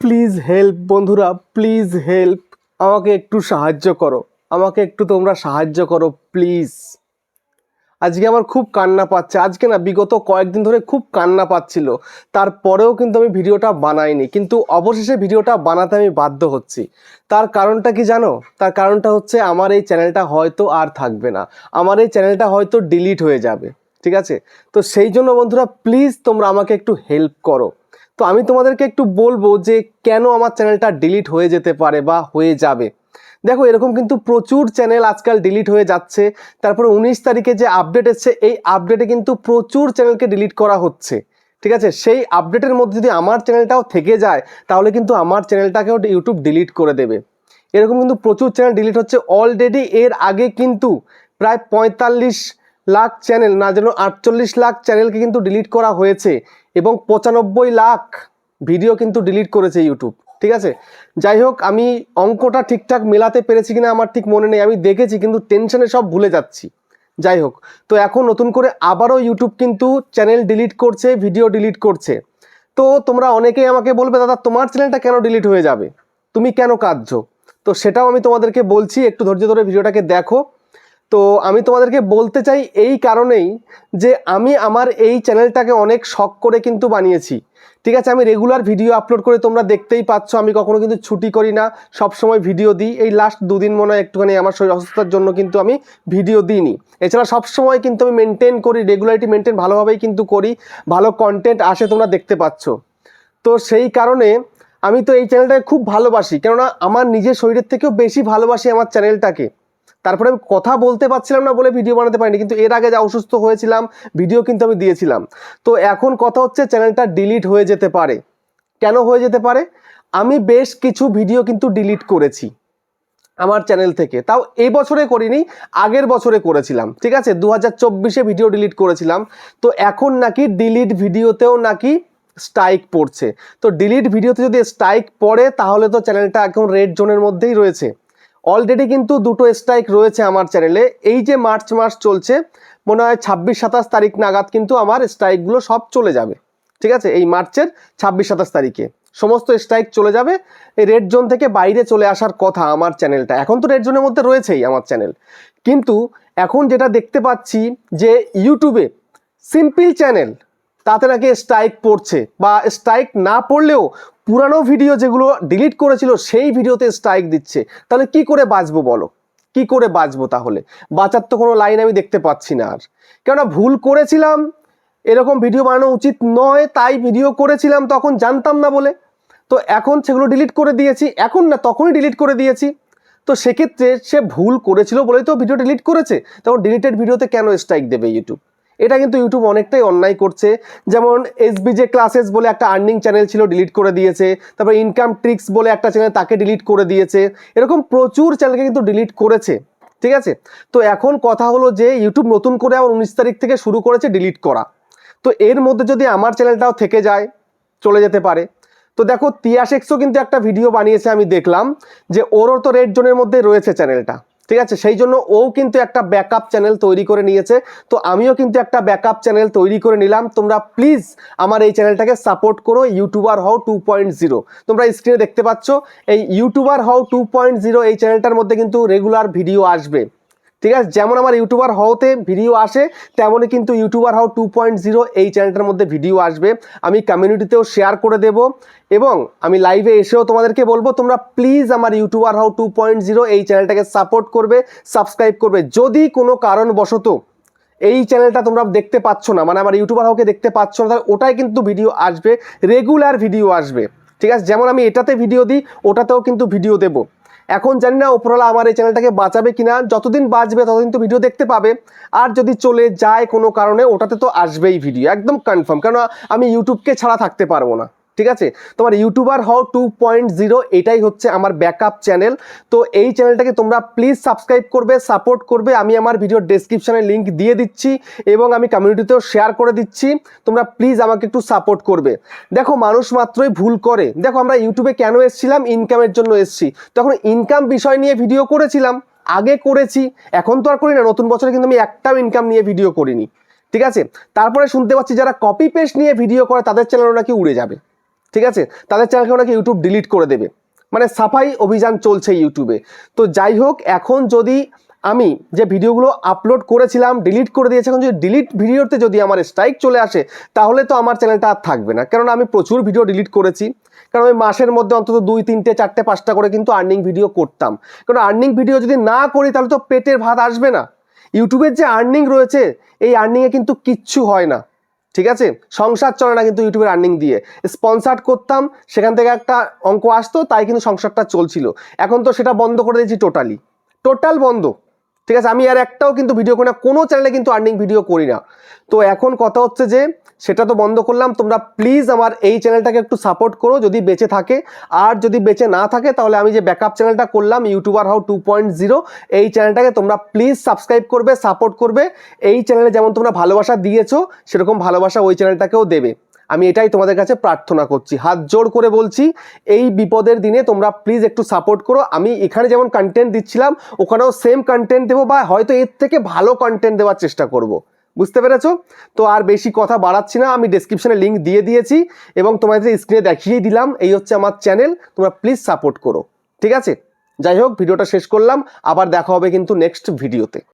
Please help বন্ধুরা please help আমাকে একটু সাহায্য করো। আমাকে একটু তোমরা সাহায্য করো প্লিজ আজকে আমার খুব কান্না পাচ্ছে। আজকে না বিগত কয়েকদিন ধরে খুব কান্না পাচ্ছিল। তারপরেও কিন্তু আমি ভিডিওটা বানাইনি। কিন্তু অবশেষে ভিডিওটা বানাতে আমি বাধ্য হচ্ছি। তার কারণটা কি জানো? তার কারণটা হচ্ছে আমার এই চ্যানেলটা হয়তো আর থাকবে না। আমার এই চ্যানেলটা হয়তো ডিলিট হয়ে যাবে। ঠিক আছে? তো সেই জন্য বন্ধুরা, প্লিজ তোমরা আমাকে একটু হেল্প করো। তো আমি তোমাদেরকে একটু বলব যে কেন আমার চ্যানেলটা ডিলিট হয়ে যেতে পারে বা হয়ে যাবে। দেখো, এরকম কিন্তু প্রচুর চ্যানেল আজকাল ডিলিট হয়ে যাচ্ছে। তারপরে উনিশ তারিখে যে আপডেট এসছে, এই আপডেটে কিন্তু প্রচুর চ্যানেলকে ডিলিট করা হচ্ছে। ঠিক আছে? সেই আপডেটের মধ্যে যদি আমার চ্যানেলটাও থেকে যায়, তাহলে কিন্তু আমার চ্যানেলটাকেও ইউটিউব ডিলিট করে দেবে। এরকম কিন্তু প্রচুর চ্যানেল ডিলিট হচ্ছে। অলরেডি এর আগে কিন্তু প্রায় পঁয়তাল্লিশ লাখ চ্যানেল, না যেন আটচল্লিশ লাখ চ্যানেলকে কিন্তু ডিলিট করা হয়েছে এবং পঁচানব্বই লাখ ভিডিও কিন্তু ডিলিট করেছে ইউটিউব ঠিক আছে? যাই হোক, আমি অঙ্কটা ঠিকঠাক মেলাতে পেরেছি কিনা আমার ঠিক মনে নেই, আমি দেখেছি, কিন্তু টেনশনে সব ভুলে যাচ্ছি। যাই হোক, তো এখন নতুন করে আবারও ইউটিউব কিন্তু চ্যানেল ডিলিট করছে ভিডিও ডিলিট করছে। তো তোমরা অনেকেই আমাকে বলবে, দাদা, তোমার চ্যানেলটা কেন ডিলিট হয়ে যাবে? তুমি কেন কাঁদছো? তো সেটাও আমি তোমাদেরকে বলছি, একটু ধৈর্য ধরে ভিডিওটাকে দেখো। তো আমি তোমাদেরকে বলতে চাই এই কারণেই যে আমি আমার এই চ্যানেলটাকে অনেক শখ করে কিন্তু বানিয়েছি। ঠিক আছে, আমি রেগুলার ভিডিও আপলোড করে তোমরা দেখতেই পাচ্ছ, আমি কখনো কিন্তু ছুটি করি না সব সময় ভিডিও দিই। এই লাস্ট দুদিন মনে হয় একটুখানি আমার শরীর অসুস্থতার জন্য কিন্তু আমি ভিডিও দিইনি। এছাড়া সব সময় কিন্তু আমি মেনটেন করি রেগুলারিটি মেনটেন ভালোভাবেই কিন্তু করি, ভালো কন্টেন্ট আসে তোমরা দেখতে পাচ্ছ। তো সেই কারণে আমি তো এই চ্যানেলটাকে খুব ভালোবাসি, কেননা আমার নিজের শরীরের থেকেও বেশি ভালোবাসি আমার চ্যানেলটাকে তারপরে আমি কথা বলতে পারছিলাম না বলে ভিডিও বানাতে পারিনি, কিন্তু এর আগে যা অসুস্থ হয়েছিলাম, ভিডিও কিন্তু আমি দিয়েছিলাম। তো এখন কথা হচ্ছে চ্যানেলটা ডিলিট হয়ে যেতে পারে। কেন হয়ে যেতে পারে? আমি বেশ কিছু ভিডিও কিন্তু ডিলিট করেছি আমার চ্যানেল থেকে। তাও এই বছরে করিনি, আগের বছরে করেছিলাম, ঠিক আছে? দু হাজার চব্বিশে ভিডিও ডিলিট করেছিলাম, তো এখন নাকি ডিলিট ভিডিওতেও নাকি স্ট্রাইক পড়ছে। তো ডিলিট ভিডিওতে যদি স্ট্রাইক পড়ে, তাহলে তো চ্যানেলটা এখন রেড জোনের মধ্যেই রয়েছে। অলরেডি কিন্তু দুটো স্ট্রাইক রয়েছে আমার চ্যানেলে এই যে মার্চ মাস চলছে, মনে হয় ছাব্বিশ সাতাশ তারিখ নাগাদ কিন্তু আমার স্ট্রাইকগুলো সব চলে যাবে। ঠিক আছে? এই মার্চের ছাব্বিশ সাতাশ তারিখে। সমস্ত স্ট্রাইক চলে যাবে। এই রেড জোন থেকে বাইরে চলে আসার কথা আমার চ্যানেলটা এখন তো রেড জোনের মধ্যে রয়েছেই আমার চ্যানেল কিন্তু এখন যেটা দেখতে পাচ্ছি যে ইউটিউবে সিম্পল চ্যানেল তাতে নাকি স্ট্রাইক পড়ছে। বা স্ট্রাইক না পড়লেও পুরানো ভিডিও যেগুলো ডিলিট করেছিল, সেই ভিডিওতে স্ট্রাইক দিচ্ছে। তাহলে কি করে বাঁচবো বলো? কি করে বাঁচবো তাহলে? বাঁচার তো কোনো লাইন আমি দেখতে পাচ্ছি না আর। কেননা ভুল করেছিলাম, এরকম ভিডিও বানানো উচিত নয়, তাই ভিডিও করেছিলাম, তখন জানতাম না বলে। তো এখন সেগুলো ডিলিট করে দিয়েছি, এখন না, তখনই ডিলিট করে দিয়েছি। তো সেক্ষেত্রে সে ভুল করেছিল বলেই তো ভিডিও ডিলিট করেছে। তখন ডিলিটেড ভিডিওতে কেন স্ট্রাইক দেবে ইউটিউব এটা কিন্তু ইউটিউব অনেকটাই অন্যায় করছে। যেমন এসবিজে ক্লাসেস বলে একটা আর্নিং চ্যানেল ছিল ডিলিট করে দিয়েছে, তারপর ইনকাম ট্রিক্স বলে একটা চ্যানেল তাকে ডিলিট করে দিয়েছে। এরকম প্রচুর চ্যানেলকে কিন্তু ডিলিট করেছে, ঠিক আছে? তো এখন কথা হলো যে ইউটিউব নতুন করে আবার উনিশ তারিখ থেকে শুরু করেছে ডিলিট করা। তো এর মধ্যে যদি আমার চ্যানেলটাও থেকে যায়, চলে যেতে পারে। তো দেখো তিয়াশেক্সও কিন্তু একটা ভিডিও বানিয়েছে, আমি দেখলাম, যে ওরও তো রেড জোনের মধ্যে রয়েছে চ্যানেলটা ঠিক আছে? সেই জন্য ও কিন্তু একটা ব্যাকআপ চ্যানেল তৈরি করে নিয়েছে। তো আমিও কিন্তু একটা ব্যাকআপ চ্যানেল তৈরি করে নিলাম। তোমরা প্লিজ আমার এই চ্যানেলটাকে সাপোর্ট করো ইউটিউবার হও টু পয়েন্ট জিরো তোমরা স্ক্রিনে দেখতে পাচ্ছ, এই ইউটিউবার হও টু পয়েন্ট জিরো এই চ্যানেলটার মধ্যে কিন্তু রেগুলার ভিডিও আসবে। ঠিক আছে? যেমন আমার ইউটিউবার হওতে ভিডিও আসে, তেমনই কিন্তু ইউটিউবার হও টু পয়েন্ট জিরো এই চ্যানেলটার মধ্যে ভিডিও আসবে। আমি কমিউনিটিতেও শেয়ার করে দেব এবং আমি লাইভে এসেও তোমাদেরকে বলব, তোমরা প্লিজ আমার ইউটিউবার হও টু পয়েন্ট জিরো এই চ্যানেলটাকে সাপোর্ট করবে সাবস্ক্রাইব করবে। যদি কোনো কারণবশত এই চ্যানেলটা তোমরা দেখতে পাচ্ছ না মানে আমার ইউটিউবার হওকে দেখতে পাচ্ছ না, তাহলে ওটাই কিন্তু ভিডিও আসবে রেগুলার ভিডিও আসবে। ঠিক আছে? যেমন আমি এটাতে ভিডিও দিই, ওটাতেও কিন্তু ভিডিও দেবো। এখন জানি না ওপরওয়ালা আমার এই চ্যানেলটাকে বাঁচাবে কিনা, যতদিন বাঁচবে ততদিন তো ভিডিও দেখতে পাবে। আর যদি চলে যায় কোনো কারণে, ওটাতে তো আসবেই ভিডিও একদম কনফার্ম কেন আমি ইউটিউবকে ছাড়া থাকতে পারব না। ঠিক আছে? তোমার ইউটিউবার হও টু পয়েন্ট জিরো এটাই হচ্ছে আমার ব্যাকআপ চ্যানেল তো এই চ্যানেলটাকে তোমরা প্লিজ সাবস্ক্রাইব করবে সাপোর্ট করবে। আমি আমার ভিডিওর ডেসক্রিপশনে লিঙ্ক দিয়ে দিচ্ছি এবং আমি কমিউনিটিতেও শেয়ার করে দিচ্ছি। তোমরা প্লিজ আমাকে একটু সাপোর্ট করবে। দেখো, মানুষ মাত্রই ভুল করে। দেখো, আমরা ইউটিউবে কেন এসেছিলাম? ইনকামের জন্য এসেছি। তখন ইনকাম বিষয় নিয়ে ভিডিও করেছিলাম। আগে করেছি। এখন তো আর করি না। নতুন বছরে কিন্তু আমি একটাও ইনকাম নিয়ে ভিডিও করিনি। ঠিক আছে? তারপরে শুনতে পাচ্ছি যারা কপি পেস্ট নিয়ে ভিডিও করে, তাদের চ্যানেলও নাকি উড়ে যাবে। ঠিক আছে? তাদের চ্যানেলকে ওনাকে ইউটিউব ডিলিট করে দেবে। মানে সাফাই অভিযান চলছে ইউটিউবে তো যাই হোক, এখন যদি আমি যে ভিডিওগুলো আপলোড করেছিলাম ডিলিট করে দিয়েছি, এখন যদি ডিলিট ভিডিওতে যদি আমার স্ট্রাইক চলে আসে, তাহলে তো আমার চ্যানেলটা আর থাকবে না। কারণ আমি প্রচুর ভিডিও ডিলিট করেছি। কারণ আমি মাসের মধ্যে অন্তত দুই, তিনটে, চারটে, পাঁচটা করে কিন্তু আর্নিং ভিডিও করতাম। কারণ আর্নিং ভিডিও যদি না করি, তাহলে তো পেটের ভাত আসবে না। ইউটিউবের যে আর্নিং রয়েছে, এই আর্নিংয়ে কিন্তু কিচ্ছু হয় না। ঠিক আছে? সংসার চলে না কিন্তু ইউটিউবের আর্নিং দিয়ে। স্পন্সার্ড করতাম, সেখান থেকে একটা অঙ্ক আসতো, তাই কিন্তু সংসারটা চলছিল। এখন তো সেটা বন্ধ করে দিয়েছি টোটালি টোটাল বন্ধ। ঠিক আছে, আমি আর একটাও কিন্তু ভিডিও করি না, কোনো চ্যানেলে কিন্তু আর্নিং ভিডিও করি না। তো এখন কথা হচ্ছে যে, সেটা তো বন্ধ করলাম, তোমরা প্লিজ আমার এই চ্যানেলটাকে একটু সাপোর্ট করো, যদি বেঁচে থাকে। আর যদি বেঁচে না থাকে, তাহলে আমি যে ব্যাকআপ চ্যানেলটা করলাম YouTuber how two point zero এই চ্যানেলটাকে তোমরা প্লিজ সাবস্ক্রাইব করবে সাপোর্ট করবে। এই চ্যানেলে যেমন তোমরা ভালোবাসা দিয়েছ, সেরকম ভালোবাসা ওই চ্যানেলটাকেও দেবে। আমি এটাই তোমাদের কাছে প্রার্থনা করছি। হাত জোড় করে বলছি, এই বিপদের দিনে তোমরা প্লিজ একটু সাপোর্ট করো। আমি এখানে যেমন কন্টেন্ট দিচ্ছিলাম, ওখানেও সেম কন্টেন্ট দেবো বা হয়তো এর থেকে ভালো কন্টেন্ট দেওয়ার চেষ্টা করব। বুঝতে পেরেছ? তো আর বেশি কথা বাড়াচ্ছি না, আমি ডেসক্রিপশনে লিঙ্ক দিয়ে দিয়েছি এবং তোমাদের স্ক্রিনে দেখিয়েই দিলাম, এই হচ্ছে আমার চ্যানেল তোমরা প্লিজ সাপোর্ট করো। ঠিক আছে? যাই হোক, ভিডিওটা শেষ করলাম, আবার দেখা হবে কিন্তু নেক্সট ভিডিওতে